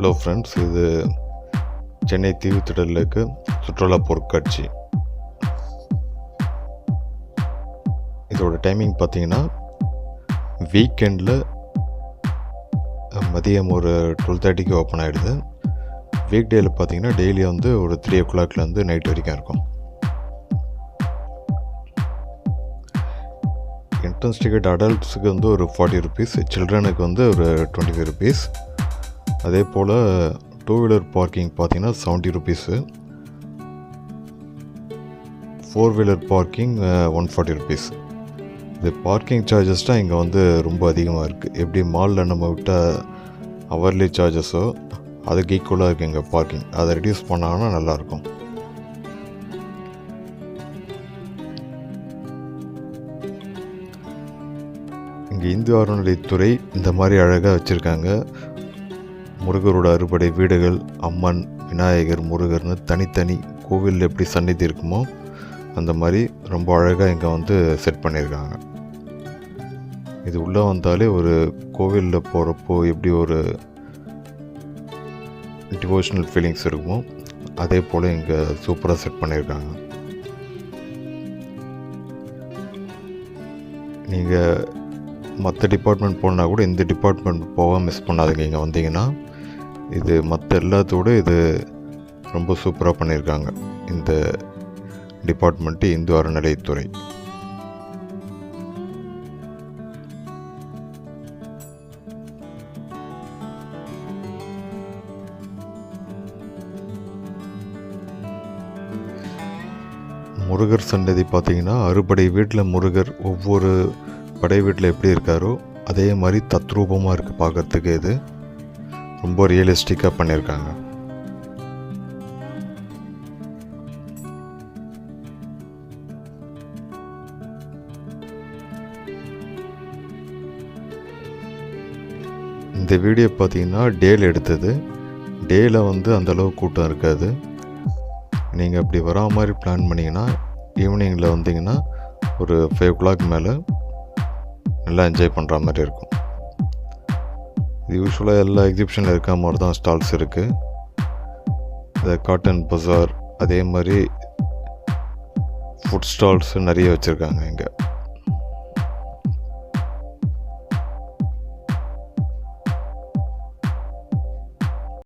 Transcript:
Hello friends இது சென்னை தீவுத்திடலுக்கு சுற்றுலா பொருட்காட்சி. இதோட டைமிங் பார்த்தீங்கன்னா வீக்கெண்டில் மதியம் ஒரு டுவெல் தேர்ட்டிக்கு ஓப்பன் ஆகிடுது வீக் டேயில் பார்த்தீங்கன்னா டெய்லி வந்து ஒரு த்ரீ ஓ கிளாக்லேருந்து நைட் வரைக்கும் இருக்கும். என்ட்ரன்ஸ் டிக்கெட் அடல்ட்ஸுக்கு வந்து ஒரு ஃபார்ட்டி ருபீஸ் சில்ட்ரனுக்கு வந்து ஒரு டுவெண்ட்டி ஃபைவ் ருபீஸ் அதே போல் டூ வீலர் பார்க்கிங் பார்த்தீங்கன்னா seventy rupees four wheeler parking one forty rupees இது பார்க்கிங் சார்ஜஸ் தான் இங்கே வந்து ரொம்ப அதிகமாக இருக்குது எப்படி மாலில் நம்ம விட்ட அவர்லி சார்ஜஸோ அதுக்கு ஈக்குவலாக இருக்குது இங்கே பார்க்கிங் அதை ரெடியூஸ் பண்ணாங்கன்னா நல்லாயிருக்கும். இங்கே இந்து அறநிலைத்துறை இந்த மாதிரி அழகாக வச்சுருக்காங்க. முருகரோட அறுபடை வீடுகள் அம்மன் விநாயகர் முருகர்னு தனித்தனி கோவிலில் எப்படி சந்நிதி இருக்குமோ அந்த மாதிரி ரொம்ப அழகாக இங்கே வந்து செட் பண்ணியிருக்காங்க. இது உள்ளே வந்தாலே ஒரு கோவிலில் போகிறப்போ எப்படி ஒரு டிவோஷனல் ஃபீலிங்ஸ் இருக்குமோ அதே போல் இங்கே சூப்பராக செட் பண்ணியிருக்காங்க. நீங்கள் மற்ற டிபார்ட்மெண்ட் போனால் கூட இந்த டிபார்ட்மெண்ட் போக மிஸ் பண்ணாதீங்க. இங்கே வந்தீங்கன்னா இது மற்ற எல்லாத்தோட இது ரொம்ப சூப்பராக பண்ணியிருக்காங்க இந்த டிபார்ட்மெண்ட்டு இந்து அறநிலையத்துறை. முருகர் சன்னதி பார்த்தீங்கன்னா அறுபடை வீட்டில் முருகர் ஒவ்வொரு படை வீட்டில் எப்படி இருக்காரோ அதே மாதிரி தத்ரூபமாக இருக்குது பார்க்குறதுக்கு இது. ரொம்ப ரியலிஸ்டிக்காக பண்ணியிருக்காங்க இந்த வீடியோ பார்த்தீங்கன்னா டேல எடுத்தது. டேல வந்து அந்தளவு கூட்டம் இருக்காது. நீங்கள் அப்படி வரா மாதிரி பிளான் பண்ணிங்கன்னா ஈவினிங்கில் வந்தீங்கன்னா ஒரு ஃபைவ் ஓ கிளாக் மேலே நல்லா என்ஜாய் பண்ணுற மாதிரி இருக்கும். இது யூஸ்வலாக எல்லா எக்ஸிபிஷனில் இருக்க மாதிரி தான் ஸ்டால்ஸ் இருக்குது இந்த காட்டன் பஜார் அதே மாதிரி ஃபுட் ஸ்டால்ஸ் நிறைய வச்சுருக்காங்க இங்கே.